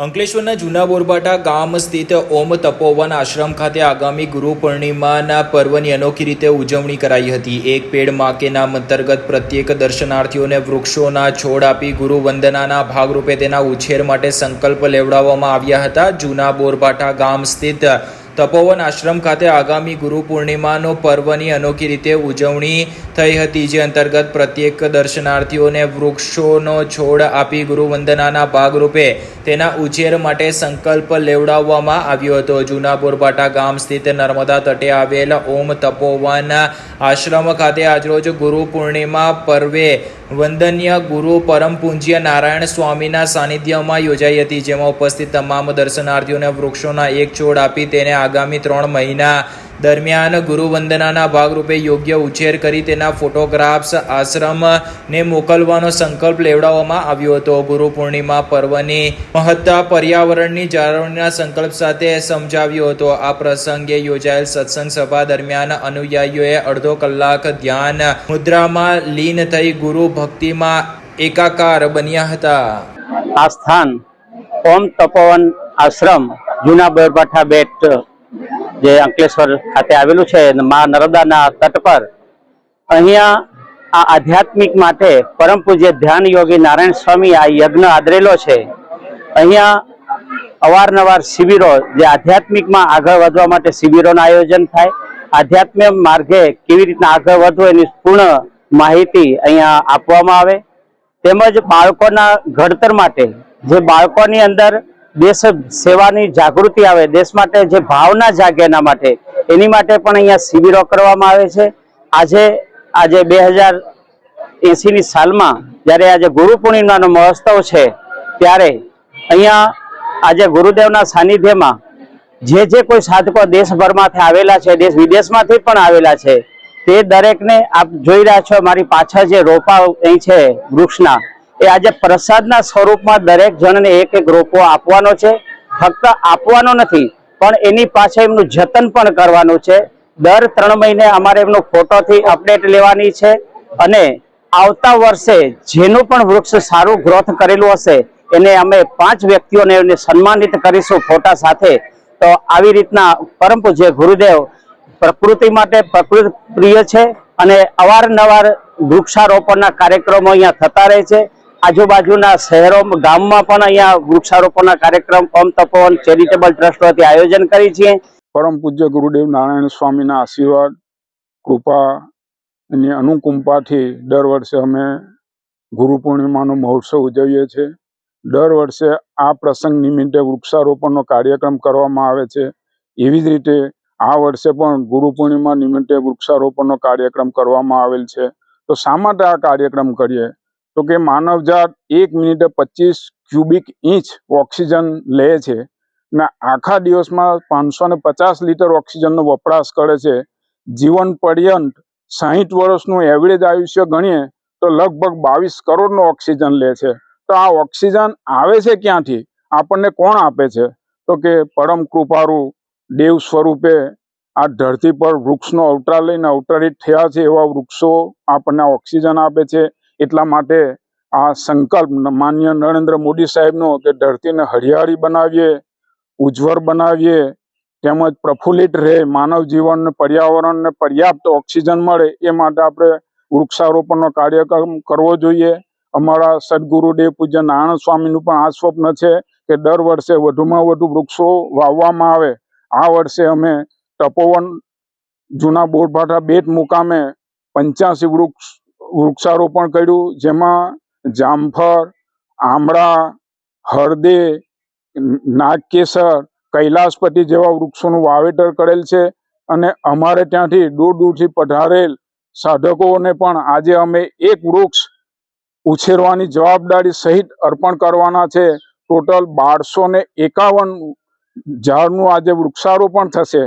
અંકલેશ્વરના જૂના બોરબાટા ગામ સ્થિત ઓમ તપોવન આશ્રમ ખાતે આગામી ગુરુ પૂર્ણિમાના પર્વની અનોખી રીતે ઉજવણી કરાઈ હતી. એક પેડમાં નામ અંતર્ગત પ્રત્યેક દર્શનાર્થીઓને વૃક્ષોના છોડ આપી ગુરુ વંદનાના ભાગરૂપે તેના ઉછેર માટે સંકલ્પ લેવડાવવામાં આવ્યા હતા. જૂના બોરબાટા ગામ સ્થિત તપોવન આશ્રમ ખાતે આગામી ગુરુ પૂર્ણિમાનો પર્વની અનોખી રીતે ઉજવણી થઈ હતી, જે અંતર્ગત પ્રત્યેક દર્શનાર્થીઓને વૃક્ષોનો છોડ આપી ગુરુ વંદનાના ભાગરૂપે તેના ઉછેર માટે સંકલ્પ લેવડાવવામાં આવ્યો હતો. જૂના બોરબાટા ગામ સ્થિત નર્મદા તટે આવેલ ઓમ તપોવન આશ્રમ ખાતે આજરોજ ગુરુ પૂર્ણિમા પર્વે વંદનીય ગુરુ પરમ પૂજ્ય નારાયણ સ્વામીના સાનિધ્યમાં યોજાઈ હતી, જેમાં ઉપસ્થિત તમામ દર્શનાર્થીઓને વૃક્ષોના એક છોડ આપી તેને આગામી ત્રણ મહિના દરમિયાન ગુરુ વંદનાના ભાગરૂપે યોગ્ય ઉછેર કરી તેના ફોટોગ્રાફ્સ આશ્રમને મોકલવાનો સંકલ્પ લેવડાવવામાં આવ્યો હતો. ગુરુ પૂર્ણિમા પર્વની મહત્તા પર્યાવરણની જાળવણીના સંકલ્પ સાથે સમજાવ્યો હતો. આ પ્રસંગે યોજાયેલ સત્સંગ સભા દરમિયાન અનુયાયીઓએ અડધો કલાક ધ્યાન મુદ્રામાં લીન થઈ ગુરુ ભક્તિમાં એકાકાર બન્યા હતા. આ સ્થાન ઓમ તપોવન આશ્રમ જૂના બોરબાઠા બેટ જે અંકલેશ્વર ખાતે આવેલું છે મા નર્મદાના તટ પર. અહીંયા આ આધ્યાત્મિક માટે પરમ પૂજ્ય ધ્યાન યોગી નારાયણ સ્વામી આ યજ્ઞ આદરેલો છે. અહીંયા અવારનવાર શિબિરો, જે આધ્યાત્મિકમાં આગળ વધવા માટે શિબિરોનું આયોજન થાય. આધ્યાત્મિક માર્ગે કેવી રીતના આગળ વધવું એની પૂર્ણ માહિતી અહીંયા આપવામાં આવે. તેમજ બાળકોના ઘડતર માટે, જે બાળકોની અંદર દેશ સેવાની જાગૃતિ આવે, દેશ માટે જે ભાવના જાગે એના માટે, એની માટે પણ અહીંયા શિબિરો કરવામાં આવે છે. આજે આજે બે હજાર એસીની સાલમાં જ્યારે આજે ગુરુ પૂર્ણિમાનો મહોત્સવ છે, ત્યારે અહીંયા આજે ગુરુદેવના સાનિધ્યમાં જે જે કોઈ સાધકો દેશભરમાંથી આવેલા છે, દેશ વિદેશમાંથી પણ આવેલા છે, તે દરેકને આપ જોઈ રહ્યા છો, મારી પાછળ જે રોપા અહીં છે, વૃક્ષના એ આજે પ્રસાદના સ્વરૂપમાં દરેક જણને એક એક રોપો આપવાનો છે. ફક્ત આપવાનો નથી, પણ એની પાછળ એમનું જતન પણ કરવાનું છે. દર ત્રણ મહિને અમારે એમનો ફોટોથી અપડેટ લેવાની છે અને આવતા વર્ષે જેનું પણ વૃક્ષ સારું ગ્રોથ કરેલું હશે, એને અમે પાંચ વ્યક્તિઓને એમને સન્માનિત કરીશું ફોટા સાથે. તો આવી રીતના પરમ પૂજ્ય ગુરુદેવ પ્રકૃતિ માટે પ્રકૃતિ પ્રિય છે અને અવારનવાર વૃક્ષારોપણના કાર્યક્રમો અહીંયા થતા રહે છે. આજુબાજુના શહેરો, ગામમાં પણ અહીંયા વૃક્ષારોપણના કાર્યક્રમ પમ તપોવન ચેરિટેબલ ટ્રસ્ટ વતી આયોજન કરી છીએ પરમ પૂજ્ય ગુરુદેવ નારાયણ સ્વામીના આશીર્વાદ, કૃપા એની અનુકંપાથી દર વર્ષે અમે ગુરુ પૂર્ણિમાનો મહોત્સવ ઉજવીએ છીએ. દર વર્ષે આ પ્રસંગ નિમિત્તે વૃક્ષારોપણનો કાર્યક્રમ કરવામાં આવે છે. એવી જ રીતે આ વર્ષે પણ ગુરુ પૂર્ણિમા નિમિત્તે વૃક્ષારોપણનો કાર્યક્રમ કરવામાં આવેલ છે. તો શા માટે આ કાર્યક્રમ કરીએ? તો કે માનવજાત એક મિનિટે પચીસ ક્યુબિક ઇંચ ઓક્સિજન લે છે ને આખા દિવસમાં પાંચસો ને પચાસ લીટર ઓક્સિજનનો વપરાશ કરે છે. જીવન પર્યંત સાહીઠ વર્ષનું એવરેજ આયુષ્ય ગણીએ તો લગભગ બાવીસ કરોડનો ઓક્સિજન લે છે. તો આ ઓક્સિજન આવે છે ક્યાંથી? આપણને કોણ આપે છે? તો કે પરમ કૃપારુ દેવ સ્વરૂપે આ ધરતી પર વૃક્ષનો અવતાર લઈને અવતરિત થયા છે એવા વૃક્ષો આપણને ઓક્સિજન આપે છે. એટલા માટે આ સંકલ્પ માન્ય નરેન્દ્ર મોદી સાહેબનો કે ધરતીને હરિયાળી બનાવીએ, ઉજ્જવળ બનાવીએ, તેમજ પ્રફુલ્લિત રહે, માનવ જીવનને, પર્યાવરણને પર્યાપ્ત ઓક્સિજન મળે, એ માટે આપણે વૃક્ષારોપણનો કાર્યક્રમ કરવો જોઈએ. અમારા સદગુરુદેવ પૂજ્ય નારાયણ સ્વામીનું પણ આ સ્વપ્ન છે કે દર વર્ષે વધુમાં વધુ વૃક્ષો વાવવામાં આવે. આ વર્ષે અમે તપોવન જૂના બોરભાઠા બેટ મુકામે પંચ્યાસી વૃક્ષ વૃક્ષારોપણ કર્યું, જેમાં જામફળ, આમળા, હળદે, નાગકેસર, કૈલાસપતિ જેવા વૃક્ષોનું વાવેતર કરેલ છે અને અમારે ત્યાંથી દૂર દૂરથી પધારેલ સાધકોને પણ આજે અમે એક વૃક્ષ ઉછેરવાની જવાબદારી સહિત અર્પણ કરવાના છે. ટોટલ બારસો ને એકાવન ઝાડનું આજે વૃક્ષારોપણ થશે.